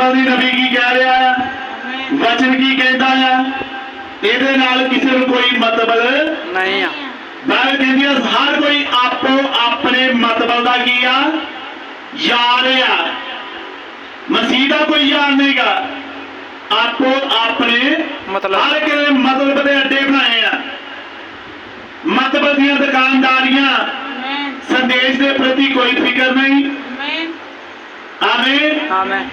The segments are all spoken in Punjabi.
ਮਤਬਲ ਦੀ ਨਬੀ ਕੀ ਕਹਿ ਰਿਹਾ ਆ? ਵਚਨ ਕੀ ਕਹਿੰਦਾ ਆ? ਇਹਦੇ ਨਾਲ ਕਿਸੇ ਨੂੰ ਕੋਈ ਮਤਬਲ ਨਹੀਂ ਆ। ਬਾਈਬਲ ਕਹਿੰਦੀ ਆ ਹਰ ਕੋਈ ਆਪੋ ਆਪਣੇ ਮਤਬਲ ਦਾ ਕੀ ਆ? ਯਾਰ ਆ। ਮਸੀਹ ਦਾ ਕੋਈ ਯਾਰ ਨਹੀਂਗਾ ਆਪੋ ਆਪਣੇ ਮਤਲਬ ਹਰ ਨੇ ਮਤਲਬ ਦੇ ਅੱਡੇ ਬਣਾਏ ਆ। ਮਤਲਬ ਦੀਆਂ ਦੁਕਾਨਦਾਰੀਆਂ ਸੰਦੇਸ਼ ਦੇ ਪ੍ਰਤੀ ਕੋਈ ਫਿਕਰ ਨਹੀਂ? ਆਮੀਨ। ਆਮੇਨ।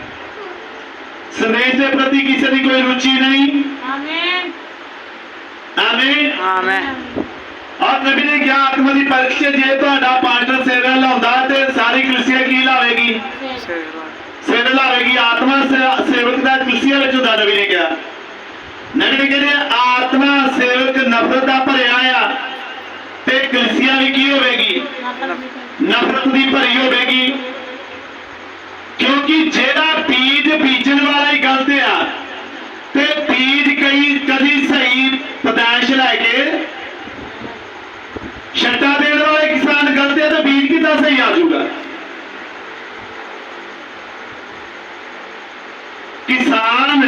ਸੰਦੇਸ਼ ਦੇ ਪ੍ਰਤੀ ਕਿਸੇ ਦੀ ਕੋਈ ਰੁਚੀ ਨਹੀਂ। ਆਮੀਨ ਆਮੇਨ ਔਰ ਨਬੀ ਨੇ ਕਿਹਾ ਆਤਮਾ ਦੀ ਪਰੀਖਿਆ ਜੇ ਤੁਹਾਡਾ ਪਾਰਟਨਰ ਸੇਵਾ ਲਾਉਂਦਾ ਤੇ ਸਾਰੀ ਕਲੀਸਿਆ ਕੀ ਲਾਵੇਗੀ? ਸਿਰ ਲਾਵੇਗੀ। ਆਤਮਾ ਸੇਵਕ ਦਾ ਕਲੀਸਿਆ ਵਿੱਚ ਹੁੰਦਾ ਨਬੀ ਨੇ ਕਿਹਾ। ਨਬੀ ਨੇ ਕਹਿੰਦੇ ਆਤਮਾ ਸੇਵਕ ਨਫ਼ਰਤ ਦਾ ਭਰਿਆ ਆ ਤੇ ਕਲੀਸਿਆ ਵੀ ਕੀ ਹੋਵੇਗੀ? ਨਫ਼ਰਤ ਦੀ ਭਰੀ ਹੋਵੇਗੀ। ਕਿਉਂਕਿ ਜਿਹੜਾ ਬੀਜ ਬੀਜਣ ਵਾਲਾ ਹੀ ਗਲਤ ਆ ਤੇ ਬੀਜ ਕਈ ਕਦੀ ਸਹੀ ਪਦਾਇਸ਼ ਲੈ ਕੇ। ਛੱਟਾ ਦੇਣ ਵਾਲੇ ਕਿਸਾਨ ਗਲਤ ਆ ਤਾਂ ਬੀਜ ਕਿੱਦਾਂ ਸਹੀ ਆ ਜਾਊਗਾ? ਕਿਸਾਨ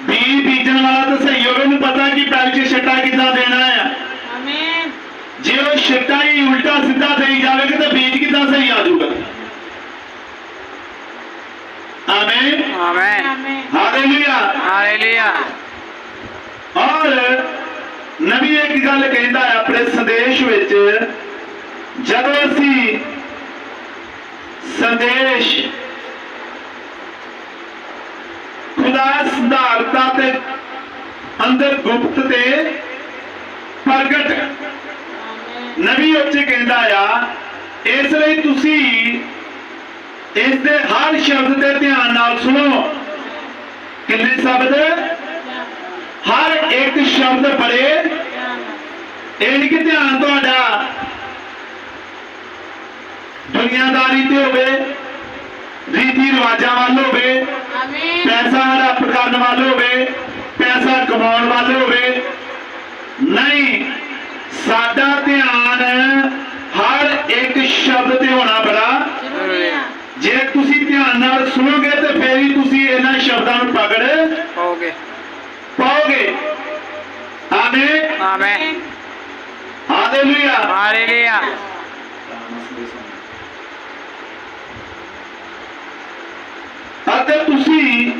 ਬੀਜ ਬੀਜਣ ਵਾਲਾ ਤਾਂ ਸਹੀ ਹੋਵੇ ਉਹਨੂੰ ਪਤਾ ਕਿ ਪੈਲ 'ਚ ਛੱਟਾ ਕਿੱਦਾਂ ਦੇਣਾ ਆ। ਜੇ ਉਹ ਛੱਟਾ ਹੀ ਉਲਟਾ ਸਿੱਧਾ ਦੇਈ ਜਾਵੇਗਾ ਤਾਂ ਬੀਜ ਕਿੱਦਾਂ ਸਹੀ ਆ ਜਾਊਗਾ? ਆਮੀਨ। ਆਮੇਨ। ਹਾਲੇਲੂਇਆ ਔਰ ਨਬੀ ਇੱਕ ਗੱਲ ਕਹਿੰਦਾ ਹੈ ਆਪਣੇ ਸੰਦੇਸ਼ ਵਿੱਚ ਜਦੋਂ ਅਸੀਂ ਸੰਦੇਸ਼ ਖੁਦਾ ਸਿਧਾਰਤਾ ਤੇ ਅੰਦਰ ਗੁਪਤ ਤੇ ਪ੍ਰਗਟ ਨਬੀ ਉੱਚ ਕਹਿੰਦਾ ਆ ਇਸ ਲਈ ਤੁਸੀਂ ਇਸ ਦੇ ਹਰ ਸ਼ਬਦ ਤੇ ਧਿਆਨ ਨਾਲ ਸੁਣੋ। ਕਿੰਨੇ ਸ਼ਬਦ? ਹਰ ਇੱਕ ਸ਼ਬਦ ਪੜੇ ਇਹ ਕਿ ਧਿਆਨ ਤੁਹਾਡਾ ਦੁਨੀਆਦਾਰੀ ਤੇ ਹੋਵੇ ਰੀਤੀ ਰਿਵਾਜਾਂ ਵੱਲ ਹੋਵੇ ਪੈਸਾ ਹੜੱਪ ਕਰਨ ਵੱਲ ਹੋਵੇ ਪੈਸਾ ਕਮਾਉਣ ਵੱਲ ਹੋਵੇ। ਨਹੀਂ ਸਾਡਾ ਧਿਆਨ ਹਰ ਇੱਕ ਸ਼ਬਦ ਤੇ ਹੋਣਾ ਬੜਾ ਧਿਆਨ ਨਾਲ ਸੁਣੋਗੇ ਤੇ ਫੇਰ ਹੀ ਤੁਸੀਂ ਇਹਨਾਂ ਸ਼ਬਦਾਂ ਨੂੰ ਪਕੜ ਹੋਗੇ ਪਾਓਗੇ। ਆਮੀਨ। ਆਮੇਨ। ਹਾਲੇਲੂਇਆ। ਹਾਲੇਲੂਇਆ। ਅਤੇ ਤੁਸੀਂ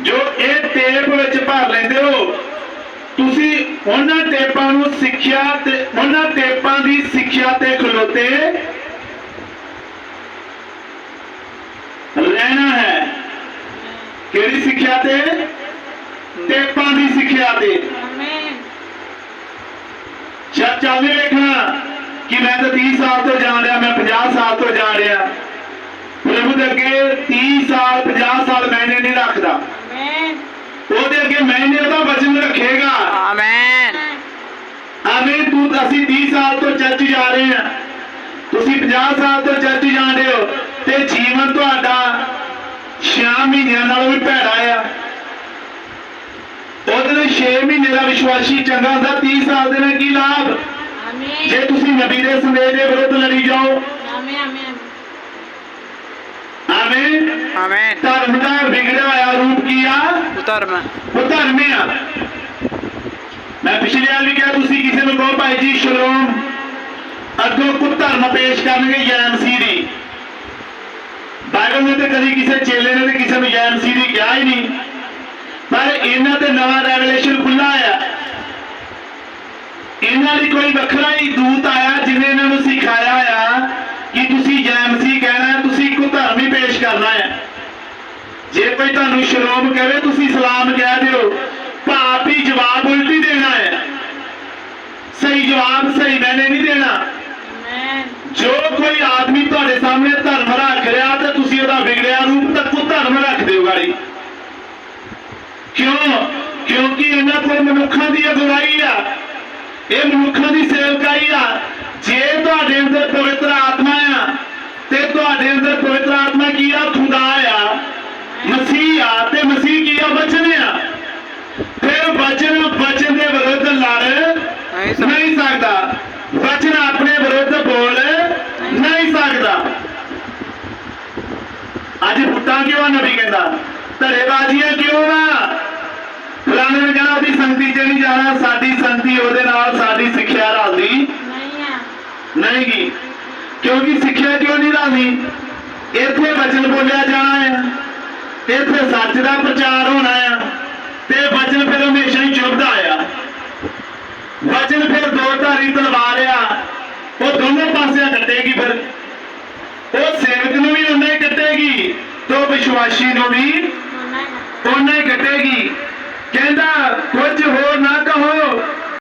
ਜੋ ਇਹ ਟੇਪ ਵਿੱਚ ਭਰ ਲੈਂਦੇ ਹੋ ਤੁਸੀਂ ਉਹਨਾਂ ਟੇਪਾਂ ਨੂੰ ਸਿੱਖਿਆ ਤੇ ਉਹਨਾਂ ਟੇਪਾਂ ਦੀ ਸਿੱਖਿਆ ਤੇ ਖਲੋਤੇ ਰਹਿਣਾ ਹੈ। ਕਿਹੜੀ ਸਿੱਖਿਆ ਤੇ? ਟੇਪਾਂ ਦੀ ਸਿੱਖਿਆ ਤੇ। ਚੱਲ ਨਹੀਂ ਵੇਖਣਾ ਕਿ ਮੈਂ ਤਾਂ 30 ਸਾਲ ਤੋਂ ਜਾਣ ਰਿਹਾ ਮੈਂ 50 ਸਾਲ ਤੋਂ ਜਾਣ ਰਿਹਾ। ਪ੍ਰਭੂ ਦੇ ਅੱਗੇ 30 ਸਾਲ 50 ਸਾਲ ਮੈਨੇ ਨਹੀਂ ਰੱਖਦਾ। ਉਹਦੇ ਅੱਗੇ ਮੈਨੇ ਉਹਦਾ ਵਚਨ ਰੱਖੇਗਾ। ਆਮੇਨ ਆਮੀਨ। ਤੂੰ ਅਸੀਂ 30 ਸਾਲ ਤੋਂ ਚਰਚ ਜਾ ਰਹੇ ਹਾਂ। ਤੁਸੀਂ 50 ਸਾਲ ਤੋਂ ਚਰਚ ਜਾ ਰਹੇ ਹੋ। ਤੇ ਜੀਵਨ ਤੁਹਾਡਾ 6 ਮਹੀਨਿਆਂ ਨਾਲੋਂ ਵੀ ਭੈੜਾ ਆ। ਉਹਦੇ ਲਈ 6 ਮਹੀਨੇ ਦਾ ਵਿਸ਼ਵਾਸੀ ਚੰਗਾ ਹੁੰਦਾ 30 ਸਾਲ ਦੇ ਨਾਲ ਕੀ ਲਾਭ? ਜੇ ਤੁਸੀਂ ਨਬੀ ਦੇ ਸੰਦੇਸ਼ ਦੇ ਵਿਰੁੱਧ ਲੜੀ ਜਾਓ। ਆਮੀਨ ਆਮੇਨ। ਧਰਮ ਦਾ ਵਿਗੜਿਆ ਹੋਇਆ ਰੂਪ ਕੀ ਆ? ਧਰਮ। ਧਰਮ ਆ। ਮੈਂ ਪਿਛਲੇ ਵਾਰ ਵੀ ਕਿਹਾ ਤੁਸੀਂ ਕਿਸੇ ਨੂੰ ਕਹੋ ਭਾਈ ਜੀ ਸ਼ਲੋਮ ਅੱਗੋਂ ਕੋ ਧਰਮ ਪੇਸ਼ ਕਰਨਗੇ ਯੈਮਸੀ ਦੀ ਬਾਈਬਲ ਨੇ ਤੇ ਕਦੀ ਕਿਸੇ ਚੇਲੇ ਨੇ ਤੇ ਕਿਸੇ ਨੂੰ ਯੈਮਸੀ ਦੀ ਕਿਹਾ ਹੀ ਨਹੀਂ। ਪਰ ਇਹਨਾਂ ਤੇ ਨਵਾਂ ਰੈਵਲੇਸ਼ਨ ਖੁੱਲਾ ਆ ਇਹਨਾਂ ਲਈ ਕੋਈ ਵੱਖਰਾ ਹੀ ਦੂਤ ਆਇਆ ਜਿਹਨੇ ਇਹਨਾਂ ਨੂੰ ਸਿਖਾਇਆ ਆ ਕਿ ਤੁਸੀਂ ਜੈਮਸੀ ਕਹਿਣਾ ਤੁਸੀਂ ਇੱਕੋ ਧਰਮ ਹੀ ਪੇਸ਼ ਕਰਨਾ ਹੈ। ਜੇ ਕੋਈ ਤੁਹਾਨੂੰ ਸ਼ਲੋਮ ਕਹੇ ਤੁਸੀਂ ਸਲਾਮ ਕਹਿ ਦਿਓ ਭਾਪ ਹੀ ਜਵਾਬ ਉਲਟੀ ਦੇਣਾ ਹੈ। ਸਹੀ ਜਵਾਬ ਸਹੀ ਮੈਨੇ ਨਹੀਂ ਦੇਣਾ। ਜੋ ਕੋਈ ਆਦਮੀ ਤੁਹਾਡੇ ਸਾਹਮਣੇ ਧਰਮ ਰੱਖ ਰਿਹਾ ਤੇ ਤੁਸੀਂ ਉਹਦਾ ਵਿਗੜਿਆ ਰੂਪ ਤੱਕ ਉਹ ਧਰਮ ਰੱਖ ਦਿਓ ਗਾੜੀ ਕਿਉਂ ਕਿਉਂਕਿ ਇਹਨਾਂ ਕੋਲ ਮਨੁੱਖਾਂ ਦੀ ਅਗਵਾਈ ਆ। ਇਹ ਮਨੁੱਖਾਂ ਦੀ ਸੇਵਕਾਈ ਆ। ਜੇ ਤੁਹਾਡੇ ਅੰਦਰ ਪਵਿੱਤਰ ਆਤਮਾ ਆ ਤੇ ਤੁਹਾਡੇ ਅੰਦਰ ਪਵਿੱਤਰ ਆਤਮਾ ਕੀ ਆ? ਖੁਦਾ ਆ। ਮਸੀਹ ਆ ਤੇ ਮਸੀਹ ਕੀ ਆ? ਬਚਨ ਆ। ਫਿਰ ਬਚਨ ਬਚਨ ਦੇ ਵਿਰੁੱਧ ਲੜ ਨਹੀਂ ਸਕ- ਨਹੀਂ ਸਕਦਾ। ਬਚਨ ਆਪਣੇ ਵਿਰੁੱਧ ਬੋਲ ਨਹੀਂ ਸਕਦਾ। ਅੱਜ ਬੁੱਟਾ ਕਿਉਂ ਨਬੀ ਕਹਿੰਦਾ? ਧੜੇਬਾਜ਼ੀਆਂ ਕਿਉਂ ਆ ਫਲਾਣੇ ਨੇ ਕਹਿਣਾ ਉਹਦੀ ਸੰਗਤੀ 'ਚ ਨਹੀਂ ਜਾਣਾ ਸਾਡੀ ਸੰਗਤੀ ਉਹਦੇ ਨਾਲ ਸਾਡੀ ਸਿੱਖਿਆ ਰਲਦੀ। ਨਹੀਂ ਆ ਨਹੀਂ ਗੀ। ਕਿਉਂਕਿ ਸਿੱਖਿਆ ਕਿਉਂ ਨਹੀਂ ਰਲਦੀ? ਇੱਥੇ ਵਚਨ ਬੋਲਿਆ ਜਾਣਾ ਹੈ ਇੱਥੇ ਸੱਚ ਦਾ ਪ੍ਰਚਾਰ ਹੋਣਾ ਆ। ਤੇ ਵਚਨ ਫਿਰ ਹਮੇਸ਼ਾ ਹੀ ਚੁਭਦਾ ਆ। ਵਚਨ ਫਿਰ ਦੋ ਧਾਰੀ ਤਲਵਾਰ ਆ। ਉਹ ਦੋਨੋਂ ਪਾਸਿਆਂ ਕੱਟੇਗੀ ਫਿਰ। ਉਹ ਸੇਵਕ ਨੂੰ ਵੀ ਉਹਨੇ ਹੀ ਕੱਟੇਗੀ ਤੇ ਵਿਸ਼ਵਾਸੀ ਨੂੰ ਵੀ ਉਹਨਾਂ ਹੀ। ਉਹਨਾਂ ਹੀ ਕੱਟੇਗੀ। ਕਹਿੰਦਾ ਕੁਝ ਹੋਰ ਨਾ ਕਹੋ।